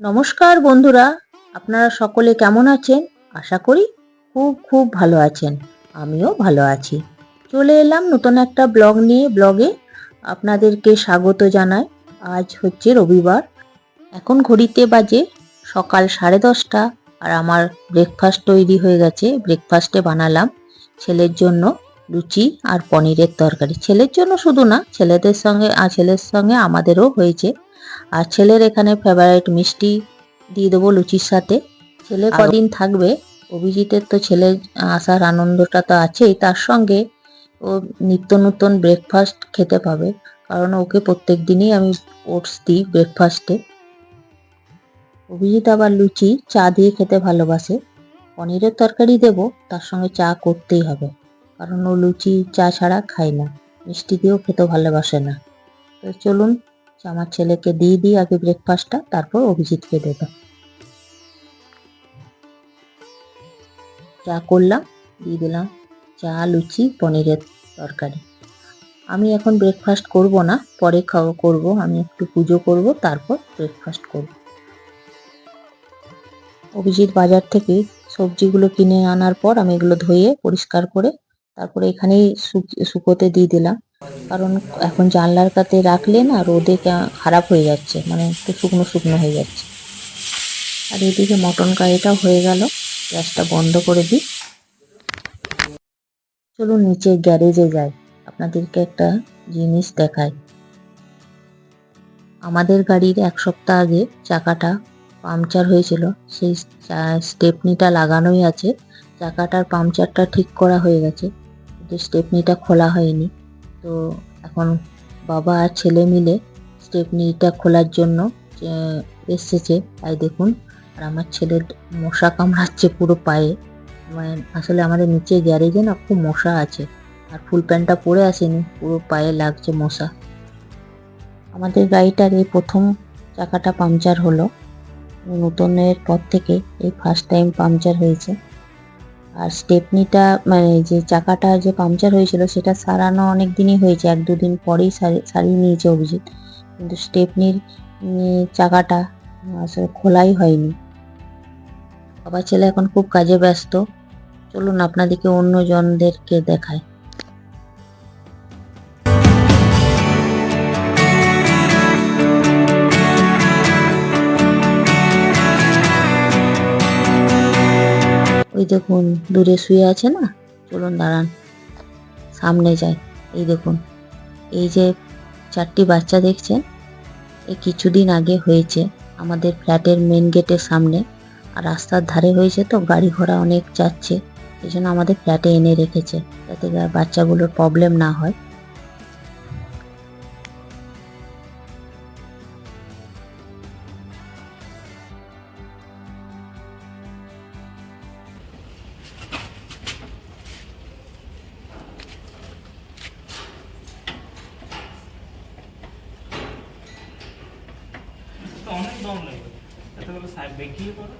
নমস্কার বন্ধুরা, আপনারা সকলে কেমন আছেন? আশা করি খুব খুব ভালো আছেন। আমিও ভালো আছি। চলে এলাম নতুন একটা ব্লগ নিয়ে। ব্লগে আপনাদেরকে স্বাগত জানাই। আজ হচ্ছে রবিবার। এখন ঘড়িতে বাজে সকাল সাড়ে দশটা আর আমার ব্রেকফাস্ট তৈরি হয়ে গেছে। ব্রেকফাস্টে বানালাম ছেলের জন্য লুচি আর পনিরের তরকারি। ছেলের জন্য শুধু না, ছেলেদের সঙ্গে আর ছেলের সঙ্গে আমাদেরও হয়েছে। আর ছেলের এখানে ফেভারিট মিষ্টি দিয়ে দেবো লুচির সাথে। ছেলে কদিন থাকবে অভিজিতের তো ছেলের আসার আনন্দটা তো আছেই তার সঙ্গে ও নিত্য নতুন ব্রেকফাস্ট খেতে পাবে কারণ ওকে প্রত্যেক দিনই আমি ওটস দিই ব্রেকফাস্টে অভিজিৎ আবার লুচি চা দিয়ে খেতে ভালোবাসে। পনিরের তরকারি দেব তার সঙ্গে চা করতেই হবে কারণ ও লুচি চা ছাড়া খায় না মিষ্টি দিয়েও খেতে ভালোবাসে না। তো চলুন আমার ছেলেকে দিয়ে দিই আগে ব্রেকফাস্টটা তারপর অভিজিৎকে দেবো। চা করলাম, দিয়ে দিলাম চা, লুচি, পনিরের তরকারি। আমি এখন ব্রেকফাস্ট করব না, পরে খাওয়া করব। আমি একটু পুজো করব, তারপর ব্রেকফাস্ট করব। অভিজিৎ বাজার থেকে সবজিগুলো কিনে আনার পর আমি এগুলো ধুয়ে পরিষ্কার করে, তারপরে এখানেই শুক- শুকোতে দিয়ে দিলাম। কারণ এখন জানলার কাতে রাখলে না রোদে খারাপ হয়ে যাচ্ছে মানে একটু শুকনো শুকনো হয়ে যাচ্ছে। আর এদিকে মটন কারিটাও হয়ে গেল, গ্যাসটা বন্ধ করে দিই। চলুন নিচে গ্যারেজে যাই, আপনাদেরকে একটা জিনিস দেখাই। আমাদের গাড়ির এক সপ্তাহ আগে চাকাটা পাংচার হয়েছিল, সেই স্টেপনিটা লাগানোই আছে। চাকাটার পাংচারটা ঠিক করা হয়ে গেছে, কিন্তু স্টেপনিটা খোলা হয়নি। তো এখন বাবা আর ছেলে মিলে স্টেপনিটা খোলার জন্য এসেছে। তাই দেখুন, আর আমার ছেলের মশা কামড়াচ্ছে পুরো পায়ে। মানে আসলে আমাদের নিচে গ্যারেজে না খুব মশা আছে, আর ফুল প্যান্টটা পরে আসেনি, পুরো পায়ে লাগছে মশা। আমাদের গাড়িটার এই প্রথম চাকাটা পাংচার হলো। নতুনের পর থেকে এই ফার্স্ট টাইম পাংচার হয়েছে। আর স্টেপনিটা মানে যে চাকাটা যে পাংচার হয়েছিল, সেটা সারানো অনেক দিনই হয়েছে। এক দুদিন পরেই সারি- সারিয়ে নিয়েছে অভিজিৎ। কিন্তু স্টেপনির চাকাটা আসলে খোলাই হয়নি। বাবা ছেলে এখন খুব কাজে ব্যস্ত। চলুন আপনাদেরকে অন্যজনদেরকে দেখায় ওই দেখুন, দূরে শুয়ে আছে না? চলুন দাঁড়ান। সামনে যাই। এই দেখুন, এই যে চারটি বাচ্চা দেখছেন এই কিছুদিন আগে হয়েছে আমাদের ফ্ল্যাটের মেন গেটের সামনে। আর রাস্তার ধারে হয়েছে তো, গাড়ি ঘোড়া অনেক যাচ্ছে। এই জন্য আমাদের ফ্ল্যাটে এনে রেখেছে, যাতে বাচ্চাগুলোর প্রবলেম না হয়। অনেক দম লাগবে এত বলে সাহেব বেঁকিয়ে পড়ো।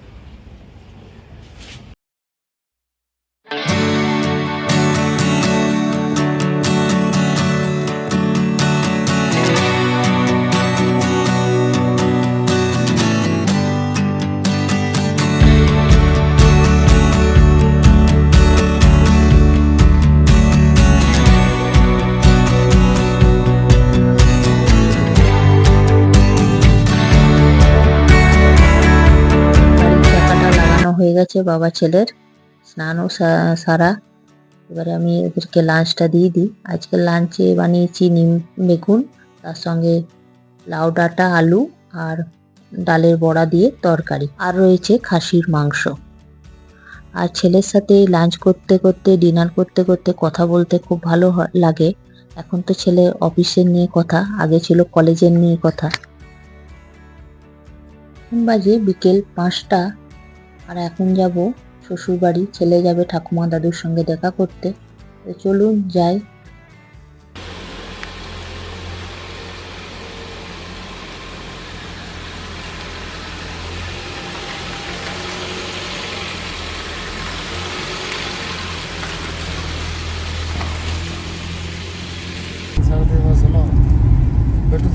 গেছে বাবা ছেলের। স্নানও সারা। এবারে আমি ওদেরকে লাঞ্চটা দিয়ে দিই। আজকে লাঞ্চে বানিয়েছি নিম, বেগুন, তার সঙ্গে লাউ ডাঁটা, আলু আর ডালের বড়া দিয়ে তরকারি। আর রয়েছে খাসির মাংস। আর ছেলের সাথে লাঞ্চ করতে করতে ডিনার করতে করতে কথা বলতে খুব ভালো লাগে। এখন তো ছেলে অফিসের নিয়ে কথা, আগে ছিল কলেজের নিয়ে কথা। বাজে বিকেল পাঁচটা। আর এখন যাব শ্বশুর বাড়ি ছেলে যাবে ঠাকুমা দাদুর সঙ্গে দেখা করতে। তো চলুন, যাই। বেটু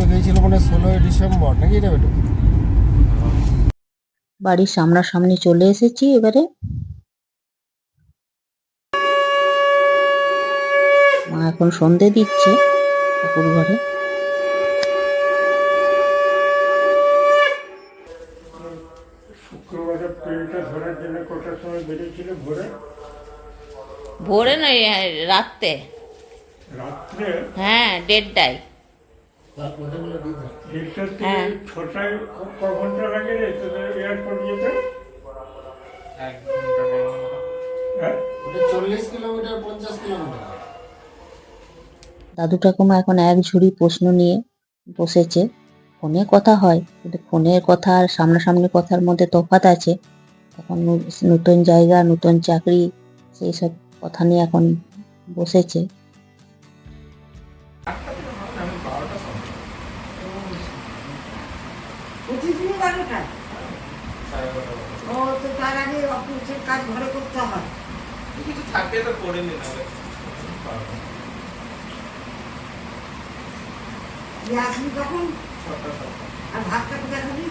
মানে ষোলোই ডিসেম্বর, নাকি রে বেটু? বাড়ির সামনাসামনি চলে এসেছি এবারে। মা এখন সন্ধে দিচ্ছে ঠাকুর ঘরে। ভোরে? ভোরে নয় রাত্রে। রাত্রে? হ্যাঁ দেড়টায়। হ্যাঁ। দাদু ঠাকুমা এখন এক ঝুড়ি প্রশ্ন নিয়ে বসেছে। ফোনে কথা হয়, কিন্তু ফোনের কথা আর সামনাসামনি কথার মধ্যে তফাৎ আছে। এখন নতুন জায়গা, নতুন চাকরি, সেই সব কথা নিয়ে এখন বসেছে। আগে অফিসের কাজ ঘরে করতে হয়। কিছু থাকে তো করে নিন আসবি সাতটা। আর ভাতটা কোথায় খাবি?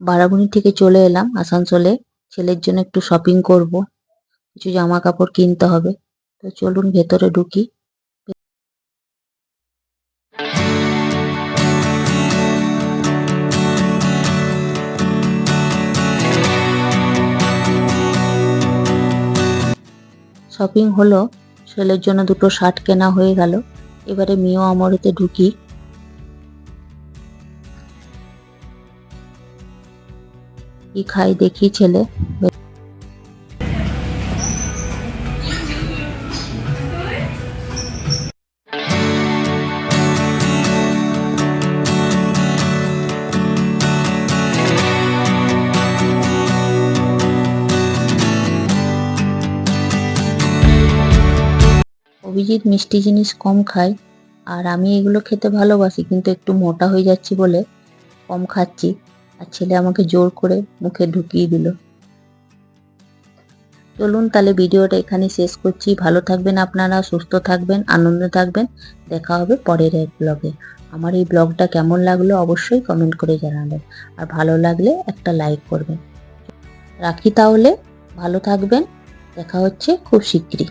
বারাবণী থেকে চলে এলাম আসানসোলে। ছেলের জন্য একটু শপিং করব। কিছু জামা কাপড় কিনতে হবে। তো চলুন ভেতরে ঢুকি। শপিং হলো ছেলের জন্য দুটো শার্ট কেনা হয়ে গেল। এবারে মেয়েও আমরেতে ঢুকি। কি খাই দেখি ছেলে। অভিজিৎ মিষ্টি জিনিস কম খায়, আর আমি এগুলো খেতে ভালোবাসি, কিন্তু একটু মোটা হয়ে যাচ্ছি বলে কম খাচ্ছি। আর ছেলে আমাকে জোর করে মুখে ঢুকিয়ে দিল। চলুন তাহলে ভিডিওটা এখানে শেষ করছি। ভালো থাকবেন আপনারা, সুস্থ থাকবেন, আনন্দ থাকবেন। দেখা হবে পরের এক ব্লগে আমার এই ব্লগটা কেমন লাগল অবশ্যই কমেন্ট করে জানাবেন। আর ভালো লাগলে একটা লাইক করবেন। রাখি তাহলে, ভালো থাকবেন। দেখা হচ্ছে খুব শীঘ্রই